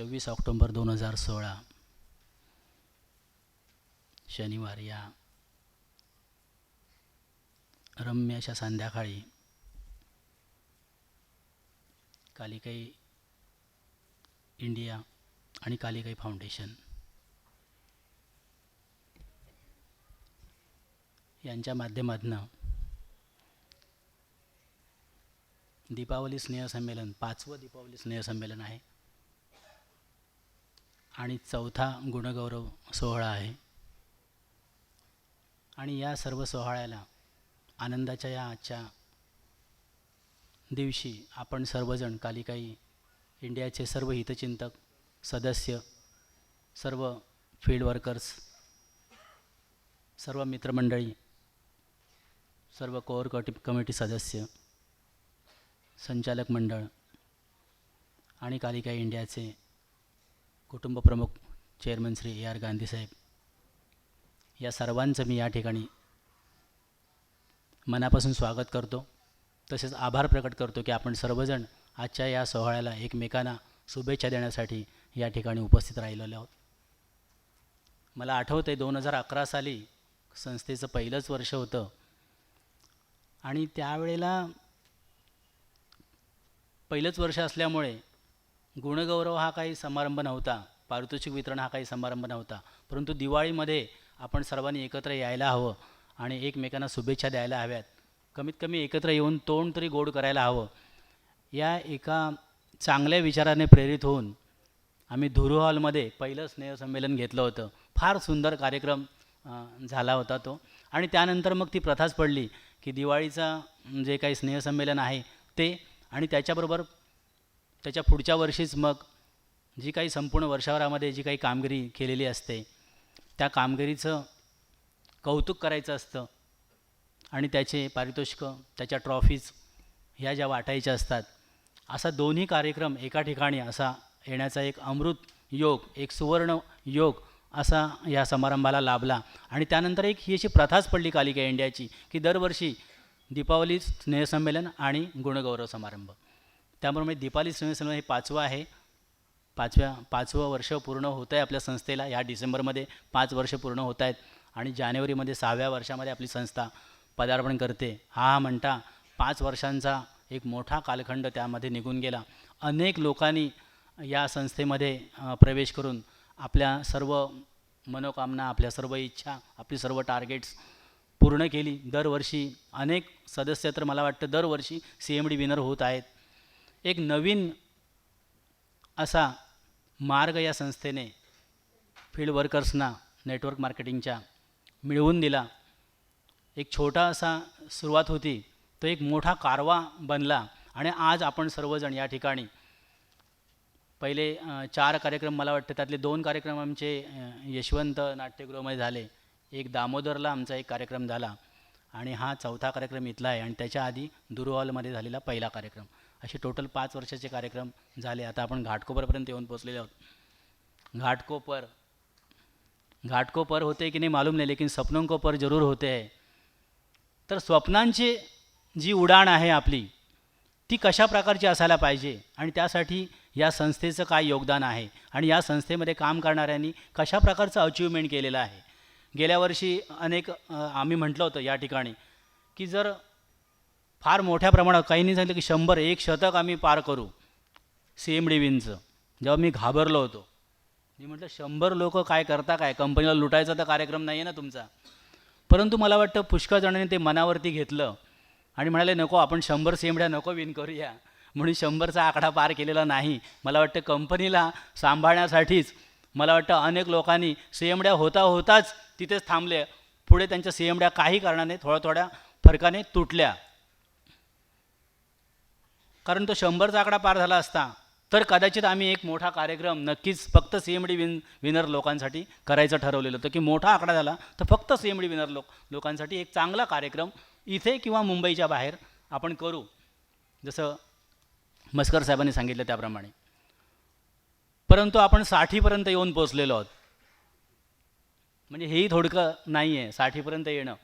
चोवीस ऑक्टोंबर दोन हजार सोळा. शनिवार या. रम्य अशा संध्याकाळी कालिकाई इंडिया आणि कालिकाई फाउंडेशन यांच्या माध्यमातनं दीपावली स्नेहसंमेलन पाचवं दीपावली स्नेहसंमेलन आहे. आणि चौथा गुणगौरव सोहळा आहे. आणि या सर्व सोहळ्याला आनंदाच्या या आजच्या दिवशी आपण सर्वजण कालिकाई इंडियाचे सर्व हितचिंतक सदस्य सर्व फील्ड वर्कर्स सर्व मित्रमंडळी सर्व कोअर कटी कमिटी सदस्य संचालक मंडळ आणि कालिका इंडियाचे कुटुंब प्रमुख चेअरमन श्री ए आर गांधीसाहेब या सर्वांचं मी या ठिकाणी मनापासून स्वागत करतो. तसेच आभार प्रकट करतो की आपण सर्वजण आजच्या या सोहळ्याला एकमेकांना शुभेच्छा देण्यासाठी या ठिकाणी उपस्थित राहिलेलो आहोत. मला आठवतं आहे दोन हजार अकरा साली संस्थेचं पहिलंच वर्ष होतं. आणि त्यावेळेला पहिलंच वर्ष असल्यामुळे गुणगौरव हा काही समारंभ नव्हता. पारितोषिक वितरण हा काही समारंभ नव्हता. परंतु दिवाळीमध्ये आपण सर्वांनी एकत्र यायला हवं आणि एकमेकांना शुभेच्छा द्यायला हव्यात. कमीत कमी एकत्र येऊन तोंड तरी गोड करायला हवं. या एका चांगल्या विचाराने प्रेरित होऊन आम्ही धुरू हॉलमध्ये पहिलं स्नेहसंमेलन घेतलं होतं. फार सुंदर कार्यक्रम झाला होता तो. आणि त्यानंतर मग ती प्रथाच पडली की दिवाळीचा जे काही स्नेहसंमेलन आहे ते आणि त्याच्याबरोबर त्याच्या पुढच्या वर्षीच मग जी काही संपूर्ण वर्षभरामध्ये जी काही कामगिरी केलेली असते त्या कामगिरीचं कौतुक करायचं असतं आणि त्याचे पारितोषिकं त्याच्या ट्रॉफीज ह्या ज्या वाटायच्या असतात असा दोन्ही कार्यक्रम एका ठिकाणी असा येण्याचा एक अमृत योग एक सुवर्ण योग असा या समारंभाला लाभला. आणि त्यानंतर एक ही अशी प्रथाच पडली कालिका इंडियाची की दरवर्षी दीपावली स्नेहसंमेलन आणि गुणगौरव समारंभ. त्यामुळे म्हणजे दीपाली दीपावली हे पाचवं आहे. पाचव्या पाचवं वर्ष पूर्ण होतं आहे आपल्या संस्थेला. ह्या डिसेंबरमध्ये पाच वर्ष पूर्ण होत आहेत आणि जानेवारीमध्ये सहाव्या वर्षामध्ये आपली संस्था पदार्पण करते. हा हा म्हणता पाच वर्षांचा एक मोठा कालखंड त्यामध्ये निघून गेला. अनेक लोकांनी या संस्थेमध्ये प्रवेश करून आपल्या सर्व मनोकामना आपल्या सर्व इच्छा आपली सर्व टार्गेट्स पूर्ण केली. दरवर्षी अनेक सदस्य तर मला वाटतं दरवर्षी सी एम डी विनर होत आहेत. एक नवीन असा मार्ग या संस्थेने फील्ड वर्कर्सना नेटवर्क मार्केटिंगच्या मिळवून दिला. एक छोटा असा सुरुवात होती. तो एक मोठा कारवा बनला आणि आज आपण सर्वजण या ठिकाणी पहिले चार कार्यक्रम मला वाटतं त्यातले दोन कार्यक्रम आमचे यशवंत नाट्यगृहामध्ये झाले. एक दामोदरला आमचा एक कार्यक्रम झाला आणि हा चौथा कार्यक्रम इथला आहे आणि त्याच्या आधी दुरुहॉलमध्ये झालेला पहिला कार्यक्रम. असे टोटल पाच वर्षाचे कार्यक्रम झाले. आता आपण घाटकोपरपर्यंत येऊन पोचलेले आहोत. घाटकोपर. घाटकोपर होते की नाही मालूम नाही लेकिन सपनों को पर जरूर होते है तर स्वप्नांची जी उडाण आहे आपली ती कशा प्रकारची असायला पाहिजे आणि त्यासाठी या संस्थेचं काय योगदान आहे आणि या संस्थेमध्ये काम करणाऱ्यांनी कशा प्रकारचं अचिव्हमेंट केलेलं आहे? गेल्या वर्षी अनेक आम्ही म्हटलं होतं या ठिकाणी की जर फार मोठ्या प्रमाणात काहींनी सांगितलं की शंभर एक शतक आम्ही पार करू. सी एम डी विनचं जेव्हा मी घाबरलो होतो. मी म्हटलं शंभर लोक काय करता काय? कंपनीला लुटायचा तर कार्यक्रम नाही आहे ना तुमचा. परंतु मला वाटतं पुष्कळ जणांनी ते मनावरती घेतलं आणि म्हणाले नको आपण शंभर सेमड्या नको विन करूया. म्हणून शंभरचा आकडा पार केलेला नाही. मला वाटतं कंपनीला सांभाळण्यासाठीच मला वाटतं अनेक लोकांनी सेमड्या होता होताच तिथेच थांबले. पुढे त्यांच्या सेमड्या काही कारणाने थोड्या थोड्या फरकाने तुटल्या. कारण तो शंभरचा आकडा पार झाला असता तर कदाचित आम्ही एक मोठा कार्यक्रम नक्कीच फक्त C M D win winner लोकांसाठी करायचं ठरवलेलं होतं. की मोठा आकडा झाला तर फक्त सी एम डी विनर लोक लोकांसाठी एक चांगला कार्यक्रम इथे किंवा मुंबईच्या बाहेर आपण करू. जसं मस्कर साहेबांनी सांगितलं त्याप्रमाणे. परंतु आपण साठीपर्यंत येऊन पोचलेलो आहोत. म्हणजे हेही थोडकं नाही आहे साठीपर्यंत येणं.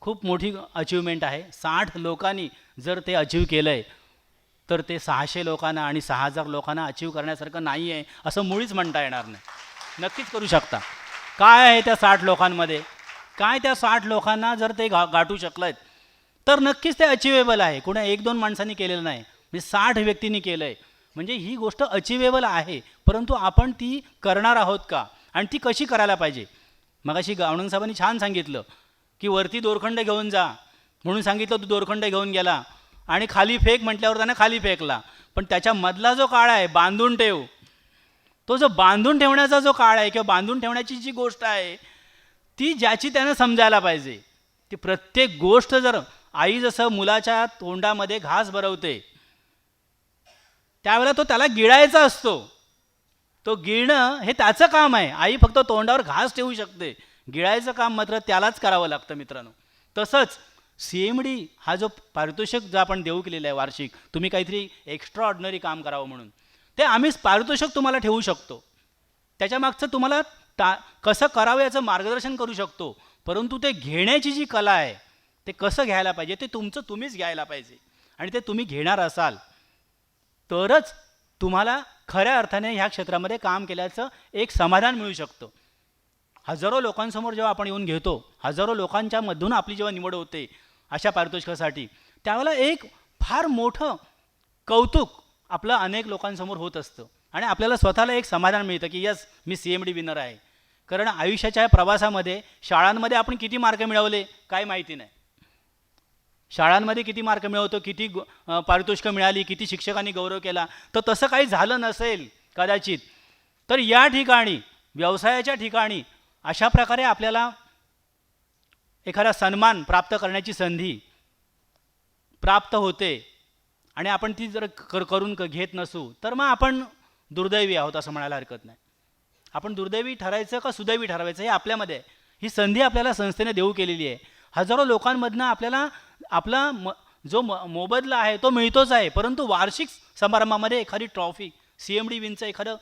खूप मोठी अचिव्हमेंट आहे. साठ लोकांनी जर ते अचीव केलं आहे तर ते सहाशे लोकांना आणि सहा हजार लोकांना अचीव करण्यासारखं नाही आहे असं मुळीच म्हणता येणार नाही. नक्कीच करू शकता. काय आहे त्या साठ लोकांमध्ये? काय त्या साठ लोकांना जर ते गा गाठू शकलं आहेत तर नक्कीच ते अचिवेबल आहे. कुण्या एक दोन माणसांनी केलेलं नाही. म्हणजे साठ व्यक्तींनी केलं आहे म्हणजे ही गोष्ट अचिवेबल आहे परंतु आपण ती करणार आहोत का? आणि ती कशी करायला पाहिजे? मगाशी गावणंग साहेबांनी छान सांगितलं की वरती दोरखंड घेऊन जा. म्हणून सांगितलं तू दोरखंड घेऊन गेला. आणि खाली फेक म्हटल्यावर त्याने खाली फेकला. पण त्याच्या मधला जो काळ आहे बांधून ठेव तो जो बांधून ठेवण्याचा जो काळ आहे किंवा बांधून ठेवण्याची जी गोष्ट आहे ती ज्याची त्यानं समजायला पाहिजे. ती प्रत्येक गोष्ट जर आई जसं मुलाच्या तोंडामध्ये घास भरवते त्यावेळेला तो त्याला गिळायचा असतो. तो गिळणं हे त्याचं काम आहे. आई फक्त तोंडावर घास ठेवू शकते. गिळायचं काम मात्र त्यालाच करावं लागतं मित्रांनो. तसंच सी एम डी हा जो पारितोषिक जो आपण देऊ केलेला आहे वार्षिक तुम्ही काहीतरी एक्स्ट्रा ऑर्डनरी काम करावं म्हणून ते आम्हीच पारितोषिक तुम्हाला ठेवू शकतो. त्याच्यामागचं तुम्हाला टा कसं करावं याचं मार्गदर्शन करू शकतो. परंतु ते घेण्याची जी कला आहे ते कसं घ्यायला पाहिजे ते तुमचं तुम्हीच घ्यायला पाहिजे. आणि ते तुम्ही घेणार असाल तरच तुम्हाला खऱ्या अर्थाने ह्या क्षेत्रामध्ये काम केल्याचं एक समाधान मिळू शकतं. हजारो लोकांसमोर जेव्हा आपण येऊन घेतो हजारो लोकांच्या मधून आपली जेव्हा निवड होते अशा पारितोषिकासाठी. त्यावेळेला एक फार मोठं कौतुक आपलं अनेक लोकांसमोर होत असतं. आणि आपल्याला स्वतःला एक समाधान मिळतं की यस मी सी एम डी विनर आहे. कारण आयुष्याच्या प्रवासामध्ये शाळांमध्ये आपण किती मार्क मिळवले काय माहिती नाही. शाळांमध्ये किती मार्क मिळवतो किती गो- पारितोषिकं मिळाली किती शिक्षकांनी गौरव केला तर तसं काही झालं नसेल कदाचित. तर या ठिकाणी व्यवसायाच्या ठिकाणी अशा प्रकारे आपल्याला एखादा सन्मान प्राप्त करण्याची संधी प्राप्त होते आणि आपण ती जर कर करून घेत नसू तर मग आपण दुर्दैवी आहोत असं म्हणायला हरकत नाही. आपण दुर्दैवी ठरायचं का सुदैवी ठरवायचं हे आपल्यामध्ये ही संधी आपल्याला संस्थेने देऊ केलेली आहे. हजारो लोकांमधनं आपल्याला आपला म जो म मोबदला आहे तो मिळतोच आहे. परंतु वार्षिक समारंभामध्ये एखादी ट्रॉफी सी एम डी विनचं एखादं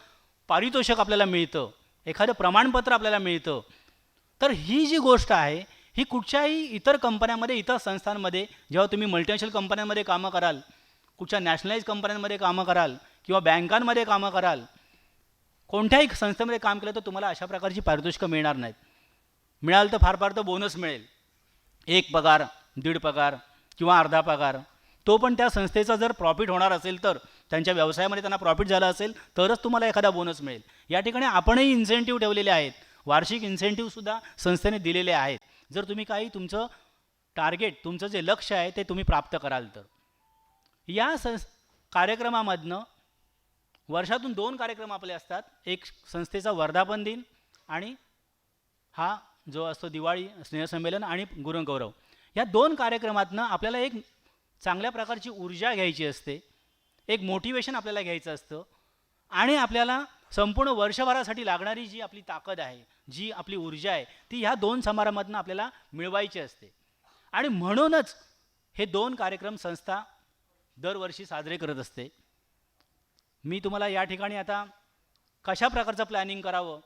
पारितोषिक आपल्याला मिळतं एखादं प्रमाणपत्र आपल्याला मिळतं. तर ही जी गोष्ट आहे ही कुठच्याही इतर कंपन्यांमध्ये इतर संस्थांमध्ये जेव्हा तुम्ही मल्टीनॅशनल कंपन्यांमध्ये कामं कराल कुठच्या नॅशनलाइज कंपन्यांमध्ये कामं कराल किंवा बँकांमध्ये कामं कराल कोणत्याही संस्थेमध्ये काम केलं तर तुम्हाला अशा प्रकारची पारितोषिकं मिळणार नाहीत. मिळालं तर फार फार तर बोनस मिळेल. एक पगार दीड पगार किंवा अर्धा पगार. तो पण त्या संस्थेचा जर प्रॉफिट होणार असेल तर त्यांच्या व्यवसायामध्ये त्यांना प्रॉफिट झाला असेल तरच तुम्हाला एखादा बोनस मिळेल. या ठिकाणी आपणही इन्सेंटिव्ह ठेवलेले आहेत. वार्षिक इन्सेंटिव्हसुद्धा संस्थेने दिलेले आहेत. जर तुम्ही काही तुमचं टार्गेट तुमचं जे लक्ष आहे ते तुम्ही प्राप्त कराल तर. या संस कार्यक्रमामधनं वर्षातून दोन कार्यक्रम आपले असतात. एक संस्थेचा वर्धापन दिन आणि हा जो असतो दिवाळी स्नेहसंमेलन आणि गुरुगौरव. या दोन कार्यक्रमातनं आपल्याला एक चांगल्या प्रकारची ऊर्जा घ्यायची असते. एक मोटिवेशन आपल्याला घ्यायचं असतं. आणि आपल्याला संपूर्ण वर्षभरासाठी लागणारी जी आपली ताकद आहे जी आपली ऊर्जा आहे ती ह्या दोन समारंभातनं आपल्याला मिळवायची असते. आणि म्हणूनच हे दोन कार्यक्रम संस्था दरवर्षी साजरे करत असते. मी तुम्हाला या ठिकाणी आता कशा प्रकारचं प्लॅनिंग करावं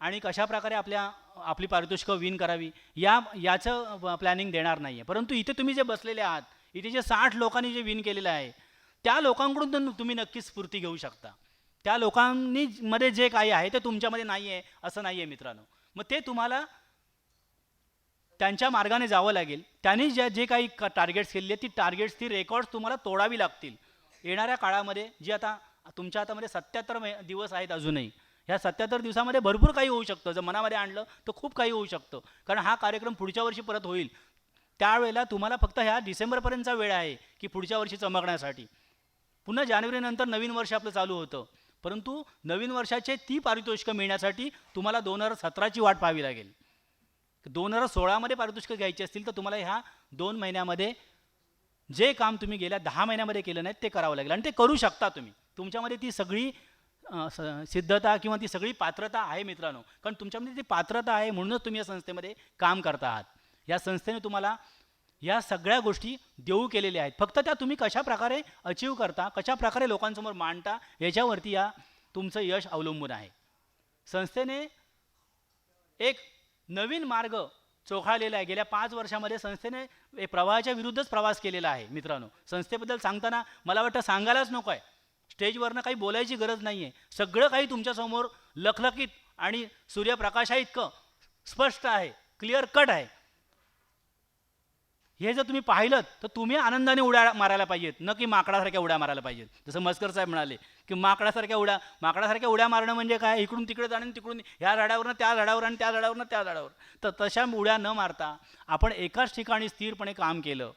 आणि कशा प्रकारे आपल्या आपली पारितोषिकं विन करावी या याचं प्लॅनिंग देणार नाही आहे परंतु इथे तुम्ही जे बसलेले आहात इथे जे साठ लोकांनी जे विन केलेलं आहे त्या लोकांकडून तुम्ही नक्कीच स्फूर्ती घेऊ शकता. त्या लोकांनी मध्ये जे काही आहे ते तुमच्यामध्ये नाही आहे असं नाही आहे मित्रांनो. मग ते तुम्हाला त्यांच्या मार्गाने जावं लागेल. त्यांनी ज्या जे काही टार्गेट्स केलेली आहेत ती टार्गेट्स ती रेकॉर्ड्स तुम्हाला तोडावी लागतील. येणाऱ्या काळामध्ये जी आता तुमच्या हातामध्ये सत्याहत्तर दिवस आहेत अजूनही. ह्या सत्याहत्तर दिवसामध्ये भरपूर काही होऊ शकतं. जर मनामध्ये आणलं तर खूप काही होऊ शकतं. कारण हा कार्यक्रम पुढच्या वर्षी परत होईल. त्यावेळेला तुम्हाला फक्त ह्या डिसेंबरपर्यंतचा वेळ आहे की पुढच्या वर्षी चमकण्यासाठी. पुन्हा जानेवारीनंतर नवीन वर्ष आपलं चालू होतं. परंतु नवीन वर्षाचे ती पारितोषिकं मिळण्यासाठी तुम्हाला दोन हजार सतराची वाट पाहावी लागेल. दोन हजार सोळामध्ये पारितोषिकं घ्यायची असतील तर तुम्हाला ह्या दोन महिन्यामध्ये जे काम तुम्ही गेल्या दहा महिन्यामध्ये केलं नाही ते करावं लागेल. आणि ते करू शकता तुम्ही. तुमच्यामध्ये ती सगळी सिद्धता किंवा ती सगळी पात्रता आहे मित्रांनो. कारण तुमच्यामध्ये ती पात्रता आहे म्हणूनच तुम्ही या संस्थेमध्ये काम करता आहात. या संस्थेने तुम्हाला या सगळ्या गोष्टी देऊ केलेल्या आहेत. फक्त त्या तुम्ही कशा प्रकारे अचीव करता कशा प्रकारे लोकांसमोर मांडता याच्यावरती या तुमचं यश अवलंबून आहे. संस्थेने एक नवीन मार्ग चोखाळलेला आहे. गेल्या पाच वर्षामध्ये संस्थेने प्रवाहाच्या विरुद्धच प्रवास केलेला आहे मित्रांनो. संस्थेबद्दल सांगताना मला वाटतं सांगायलाच नको आहे स्टेजवरनं काही बोलायची गरज नाही आहे सगळं काही तुमच्यासमोर लखलखीत आणि सूर्यप्रकाशा इतकं स्पष्ट आहे क्लिअर कट आहे. हे जर तुम्ही पाहिलं तर तुम्ही आनंदाने उड्या मारायला पाहिजेत. न की माकडासारख्या उड्या मारायला पाहिजेत. जसं मस्कर साहेब म्हणाले की माकडासारख्या उड्या माकडासारख्या उड्या मारणं म्हणजे काय? इकडून तिकडे जाणं तिकडून ह्या झाडावरनं त्या झाडावर आणि त्या झाडावरनं त्या झाडावर. तर तशा उड्या न मारता आपण एकाच ठिकाणी स्थिरपणे काम केलं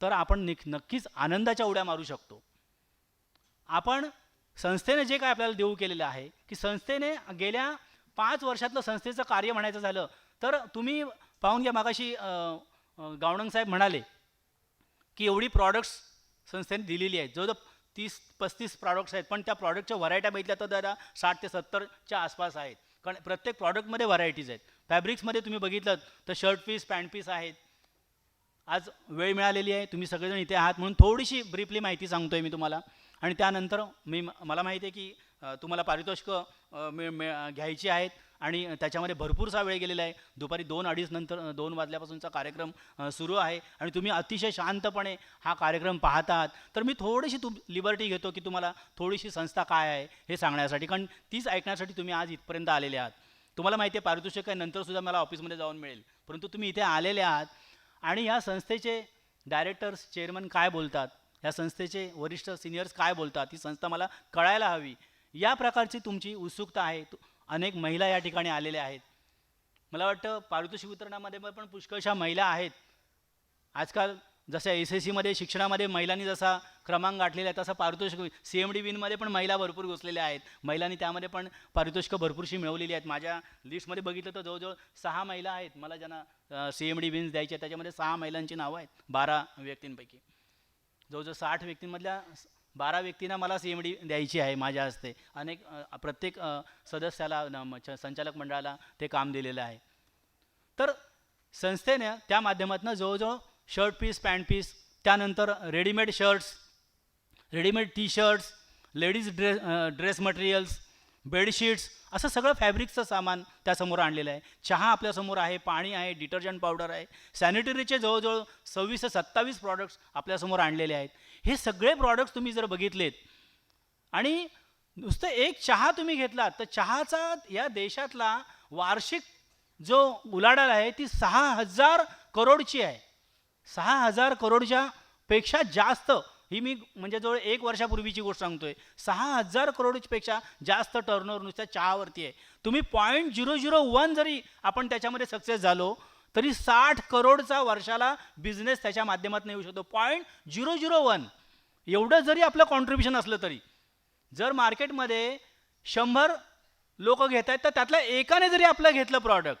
तर आपण निक नक्कीच आनंदाच्या उड्या मारू शकतो. आपण संस्थेने जे काय आपल्याला देऊ केलेलं आहे की संस्थेने गेल्या पाच वर्षातलं संस्थेचं कार्य म्हणायचं झालं तर तुम्ही पाहून घ्या मागाशी गावणंग साहेब म्हणाले की एवढी प्रॉडक्ट्स संस्थेने दिलेली आहेत. जवळजवळ तीस पस्तीस प्रॉडक्ट्स आहेत पण त्या प्रॉडक्टच्या व्हरायट्या बघितल्या तर दादा साठ ते सत्तरच्या आसपास आहेत. कारण प्रत्येक प्रॉडक्टमध्ये व्हरायटीज आहेत. फॅब्रिक्समध्ये तुम्ही बघितलं तर शर्ट पीस पॅन्ट पीस आहेत. आज वेळ मिळालेली आहे. तुम्ही सगळेजण इथे आहात म्हणून थोडीशी ब्रीफली माहिती सांगतो आहे मी तुम्हाला. आणि त्यानंतर मी मला माहिती आहे की तुम्हाला पारितोषिकं मिळ मिळ घ्यायची आहेत. आणि त्याच्यामध्ये भरपूरसा वेळ गेलेला आहे. दुपारी दोन अडीच नंतर दोन वाजल्यापासूनचा कार्यक्रम सुरू आहे. आणि तुम्ही अतिशय शांतपणे हा कार्यक्रम पाहतात. तर मी थोडीशी तुम लिबर्टी घेतो की तुम्हाला थोडीशी संस्था काय आहे हे सांगण्यासाठी. कारण तीच ऐकण्यासाठी तुम्ही आज इथपर्यंत आलेले आहात. तुम्हाला माहिती आहे पारितोषिक काय नंतरसुद्धा मला ऑफिसमध्ये जाऊन मिळेल. परंतु तुम्ही इथे आलेले आहात. आणि या संस्थेचे डायरेक्टर्स चेअरमन काय बोलतात? या संस्थेचे वरिष्ठ सिनियर्स काय बोलतात? ही संस्था मला कळायला हवी. या प्रकारची तुमची उत्सुकता आहे. अनेक महिला या ठिकाणी आलेल्या आहेत. मला वाटतं पारितोषिक वितरणामध्ये पण पुष्कळशा महिला आहेत. आजकाल जसं एस एस सीमध्ये शिक्षणामध्ये महिलांनी जसा क्रमांक गाठलेला आहे तसा पारितोषिक सी एम डी विनमध्ये पण महिला भरपूर घुसलेल्या आहेत. महिलांनी त्यामध्ये पण पारितोषिकं भरपूरशी मिळवलेली आहेत. माझ्या लिस्टमध्ये बघितलं तर जवळजवळ सहा महिला आहेत. मला ज्यांना सी एम डी विन्स द्यायचे आहेत त्याच्यामध्ये सहा महिलांची नावं आहेत बारा व्यक्तींपैकी. जवळजवळ साठ व्यक्तींमधल्या बारा व्यक्तींना मला सी एम डी द्यायची आहे माझ्या हस्ते. अनेक प्रत्येक सदस्याला च- संचालक मंडळाला ते काम दिलेलं आहे. तर संस्थेने त्या माध्यमातून जवळजवळ शर्ट पीस पॅन्ट पीस त्यानंतर readymade shirts readymade T shirts ladies dress dress materials bedsheets असं सगळं फॅब्रिकचं सामान त्यासमोर आणलेलं आहे. चहा आपल्यासमोर आहे पाणी आहे डिटर्जंट पावडर आहे. सॅनिटरीचे जवळजवळ सव्वीस ते सत्तावीस प्रॉडक्ट्स आपल्यासमोर आणलेले आहेत. हे सगळे प्रॉडक्ट्स तुम्ही जर बघितलेत आणि नुसतं एक चहा तुम्ही घेतलात तर चहाचा या देशातला वार्षिक जो उलाढाल आहे ती सहा हजार करोडची आहे. सहा हजार करोडच्या पेक्षा जास्त ही मी म्हणजे जवळ एक वर्षापूर्वीची गोष्ट सांगतोय. सहा हजार करोडपेक्षा जास्त टर्नओव्हर नुसत्या चहावरती आहे. तुम्ही पॉईंट झिरो झिरो वन जरी आपण त्याच्यामध्ये सक्सेस झालो तरी साठ करोडचा वर्षाला बिझनेस त्याच्या माध्यमातून येऊ शकतो. पॉईंट झिरो झिरो वन एवढं जरी आपलं कॉन्ट्रीब्युशन असलं तरी जर मार्केटमध्ये शंभर लोक घेत आहेत तर त्यातल्या एकाने जरी आपलं घेतलं प्रॉडक्ट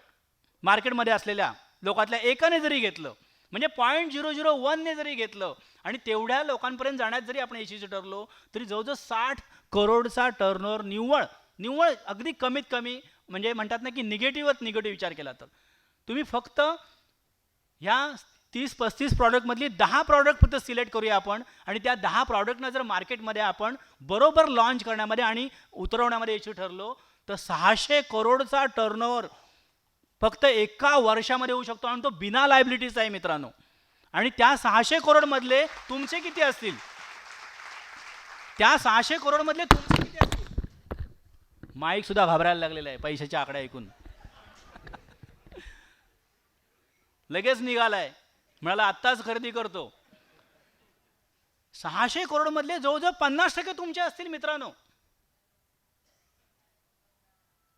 मार्केटमध्ये असलेल्या लोकातल्या एकाने जरी घेतलं म्हणजे पॉईंट झिरो झिरो वनने जरी घेतलं आणि तेवढ्या लोकांपर्यंत जाण्यात जरी आपण यशस्वी ठरलो तरी जवळजवळ साठ करोडचा टर्नओव्हर निव्वळ निव्वळ अगदी कमीत कमी म्हणजे म्हणतात ना की निगेटिव्हच निगेटिव्ह विचार केला तर. तुम्ही फक्त ह्या तीस पस्तीस प्रॉडक्टमधली दहा प्रॉडक्ट फक्त सिलेक्ट करूया आपण. आणि त्या दहा प्रॉडक्टना जर मार्केटमध्ये आपण बरोबर लॉन्च करण्यामध्ये आणि उतरवण्यामध्ये यशस्वी ठरलो तर सहाशे करोडचा टर्नओव्हर फक्त एका वर्षामध्ये होऊ शकतो आणि तो बिना लायबिलिटीचा आहे मित्रांनो. आणि त्या सहाशे करोडमधले तुमचे किती असतील? त्या सहाशे करोडमधले तुमचे किती असतील? माईक सुद्धा घाबरायला लागलेला आहे पैशाचे आकडे ऐकून. लगेच निघालाय. म्हणाला आत्ताच खरेदी करतो. सहाशे करोडमधले जवळजवळ पन्नास टक्के तुमचे असतील मित्रांनो.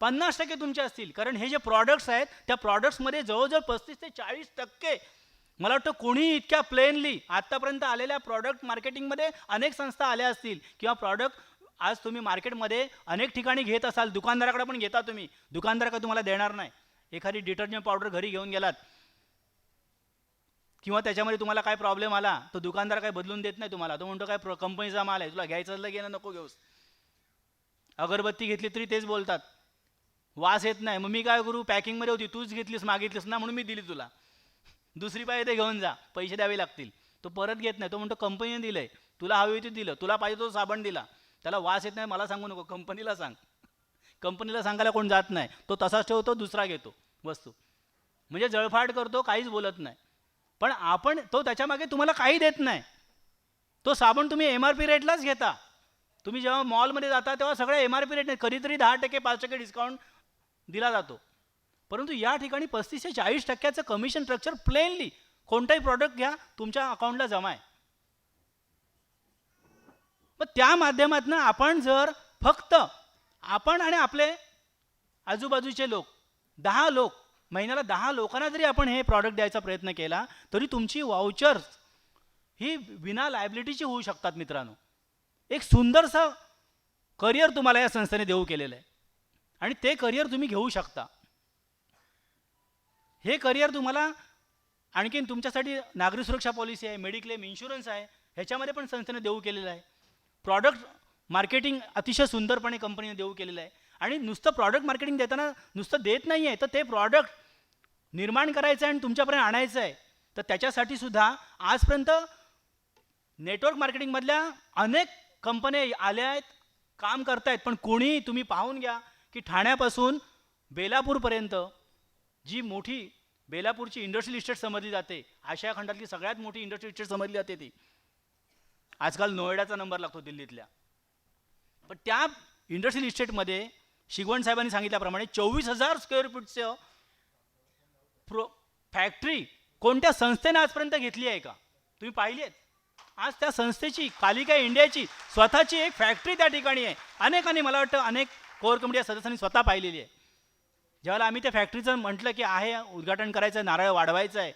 पन्नास टक्के तुमचे असतील. कारण हे जे प्रॉडक्ट्स आहेत त्या प्रॉडक्ट्समध्ये जवळजवळ पस्तीस ते चाळीस टक्के मला वाटतं कोणी इतक्या प्लेनली आत्तापर्यंत आलेल्या प्रॉडक्ट मार्केटिंगमध्ये अनेक संस्था आल्या असतील. किंवा प्रॉडक्ट आज तुम्ही मार्केटमध्ये अनेक ठिकाणी घेत असाल दुकानदाराकडे पण घेता तुम्ही. दुकानदार का तुम्हाला देणार नाही. एखादी डिटर्जंट पावडर घरी घेऊन गेलात किंवा त्याच्यामध्ये तुम्हाला काय प्रॉब्लेम आला तो दुकानदार काय बदलून देत नाही तुम्हाला. तो म्हणतो काय प्र कंपनीचा माल आहे तुला घ्यायचं असलं घेणं नको घेऊस. अगरबत्ती घेतली तरी तेच बोलतात. वास येत नाही. मग मी काय करू? पॅकिंगमध्ये होती तूच घेतलीस मागितलीस ना म्हणून मी दिली तुला. दुसरी पाहिजे ते घेऊन जा पैसे द्यावे लागतील. तो परत घेत नाही. तो म्हणतो कंपनीने दिलंय. तुला हवी होती दिलं. तुला पाहिजे तो साबण दिला. त्याला वास येत नाही मला सांगू नको. कंपनीला सांग. कंपनीला सांगायला कोण जात नाही. तो तसाच ठेवतो दुसरा घेतो. वस्तू. म्हणजे जळफाट करतो काहीच बोलत नाही. पण आपण तो त्याच्यामागे तुम्हाला काही देत नाही. तो साबण तुम्ही एम आर पी रेटलाच घेता. तुम्ही जेव्हा मॉलमध्ये जाता तेव्हा सगळ्या एम आर पी रेट नाही कधीतरी दहा टक्के पाच टक्के डिस्काउंट दिला जातो. परंतु या ठिकाणी पस्तीस ते चाळीस टक्क्याचं कमिशन स्ट्रक्चर प्लेनली कोणताही प्रॉडक्ट घ्या तुमच्या अकाउंटला जमा आहे. मग त्या माध्यमातून आपण जर फक्त आपण आणि आपले आजूबाजूचे लोक दहा लोक महिन्याला दहा लोकांना जरी आपण हे प्रॉडक्ट द्यायचा प्रयत्न केला तरी तुमची वाउचर्स ही विना लायबिलिटीची होऊ शकतात मित्रांनो. एक सुंदरसं करिअर तुम्हाला या संस्थेने देऊ केलेलं आहे. आणि ते करिअर तुम्ही घेऊ शकता. हे करिअर तुम्हाला आणखीन तुमच्यासाठी नागरी सुरक्षा पॉलिसी आहे मेडिक्लेम इन्शुरन्स आहे ह्याच्यामध्ये पण संस्थेने देऊ केलेलं आहे. प्रॉडक्ट मार्केटिंग अतिशय सुंदरपणे कंपनीने देऊ केलेलं आहे. आणि नुसतं प्रॉडक्ट मार्केटिंग देताना नुसतं देत नाही आहे तर ते प्रॉडक्ट निर्माण करायचं आहे आणि तुमच्यापर्यंत आणायचं आहे तर त्याच्यासाठी सुद्धा आजपर्यंत नेटवर्क मार्केटिंगमधल्या अनेक कंपन्या आल्या आहेत काम करतायत पण कोणी तुम्ही पाहून घ्या की ठाण्यापासून बेलापूरपर्यंत जी मोठी बेलापूरची इंडस्ट्रियल इस्टेट समजली जाते आशिया खंडातली सगळ्यात मोठी इंडस्ट्रियल इस्टेट समजली जाते ती. आजकाल नोएडाचा नंबर लागतो दिल्लीतल्या. पण त्या इंडस्ट्रियल इस्टेटमध्ये शिगवण साहेबांनी सांगितल्याप्रमाणे चोवीस हजार स्क्वेअर फूटचं प्रो फॅक्टरी कोणत्या संस्थेने आजपर्यंत घेतली आहे का? तुम्ही पाहिली आहेत? आज त्या संस्थेची कालिका इंडियाची स्वतःची एक फॅक्टरी त्या ठिकाणी आहे. अनेकांनी मला वाटतं अनेक कोर कमिटी सदस्यांनी स्वतः पाहिलेली आहे. ज्यावेळेला आम्ही त्या फॅक्टरीचं म्हटलं की आहे उद्घाटन करायचं आहे नारळ वाढवायचं आहे.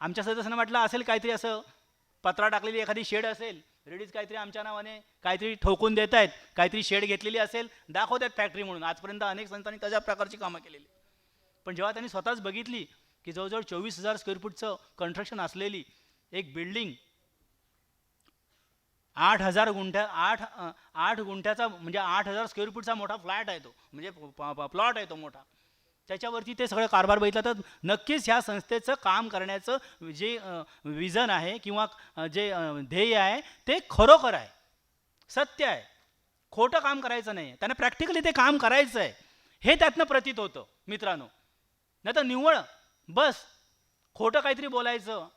आमच्या सदस्यांना म्हटलं असेल काहीतरी असं पत्रा टाकलेली एखादी शेड असेल. रेडीज काहीतरी आमच्या नावाने काहीतरी ठोकून देत आहेत काहीतरी शेड घेतलेली असेल दाखवतात फॅक्टरी म्हणून. आजपर्यंत अनेक संस्थांनी तशा प्रकारची कामं केलेली पण जेव्हा त्यांनी स्वतःच बघितली की जवळजवळ चोवीस हजार स्क्वेअर फूटचं कन्स्ट्रक्शन असलेली एक बिल्डिंग आठ हजार गुंठ्या आठ आठ गुंठ्याचा म्हणजे आठ हजार स्क्वेअर फूटचा मोठा फ्लॅट आहे तो. म्हणजे प्लॉट आहे तो मोठा. त्याच्यावरती ते सगळं कारभार बघितला तर नक्कीच ह्या संस्थेचं काम करण्याचं जे विजन आहे किंवा जे ध्येय आहे ते खरोखर आहे. सत्य आहे. खोटं काम करायचं नाही त्यांना प्रॅक्टिकली ते काम करायचं आहे. हे त्यातनं प्रतीत होतं मित्रांनो. नाही तर निव्वळ बस खोटं काहीतरी बोलायचं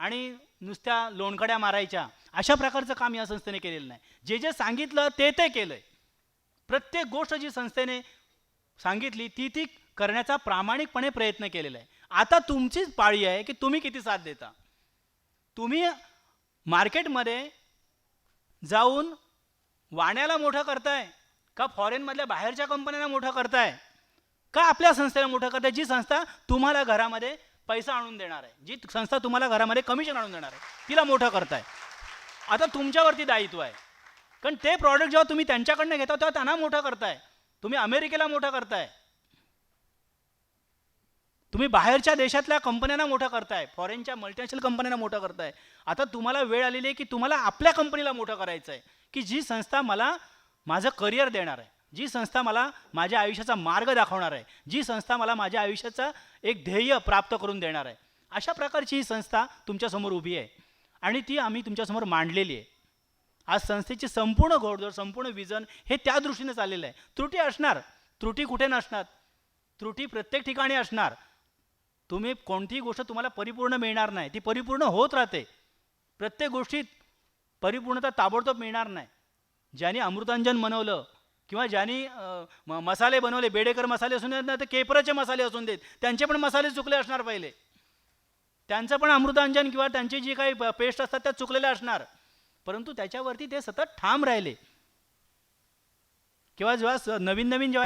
आणि नुसत्या लोणकड्या मारायच्या अशा प्रकारचं काम या संस्थेने केलेलं नाही. जे जे सांगितलं ते ते केलंय. प्रत्येक गोष्ट जी संस्थेने सांगितली ती ती करण्याचा प्रामाणिकपणे प्रयत्न केलेला आहे. आता तुमचीच पाळी आहे की तुम्ही किती साथ देता? तुम्ही मार्केटमध्ये जाऊन वाण्याला मोठं करताय का फॉरेनमधल्या बाहेरच्या कंपन्यांना मोठं करताय? का आपल्या संस्थेला मोठं करताय? जी संस्था तुम्हाला घरामध्ये पैसा आणून देणार आहे. जी संस्था तुम्हाला घरामध्ये कमिशन आणून देणार आहे तिला मोठं करताय. आता तुमच्यावरती दायित्व आहे. कारण ते प्रॉडक्ट जेव्हा तुम्ही त्यांच्याकडनं घेता तेव्हा त्यांना मोठं करताय. तुम्ही अमेरिकेला मोठं करताय. तुम्ही बाहेरच्या देशातल्या कंपन्यांना मोठं करताय फॉरेनच्या मल्टीनॅशनल कंपन्यांना मोठं करताय. आता तुम्हाला वेळ आलेली आहे की तुम्हाला आपल्या कंपनीला मोठं करायचं आहे की जी संस्था मला माझं करिअर देणार आहे जी संस्था मला माझ्या आयुष्याचा मार्ग दाखवणार आहे जी संस्था मला माझ्या आयुष्याचा एक ध्येय प्राप्त करून देणार आहे. अशा प्रकारची ही संस्था तुमच्यासमोर उभी आहे आणि ती आम्ही तुमच्यासमोर मांडलेली आहे. आज संस्थेची संपूर्ण घोडदोड संपूर्ण विजन हे त्या दृष्टीने चाललेलं आहे. त्रुटी असणार त्रुटी कुठे नसणार? त्रुटी प्रत्येक ठिकाणी असणार. तुम्ही कोणतीही गोष्ट तुम्हाला परिपूर्ण मिळणार नाही. ती परिपूर्ण होत राहते. प्रत्येक गोष्टीत परिपूर्णता ताबडतोब मिळणार नाही. ज्यांनी अमृतांजन बनवलं किंवा ज्यांनी मसाले बनवले बेडेकर मसाले असून देत नाही तर केपराचे मसाले असून देत. त्यांचे पण मसाले चुकले असणार पहिले. त्यांचं पण अमृतांजन किंवा त्यांची जी काही पेस्ट असतात त्या चुकलेल्या असणार. परंतु त्याच्यावरती ते सतत ठाम राहिले. किंवा जेव्हा नवीन नवीन जेव्हा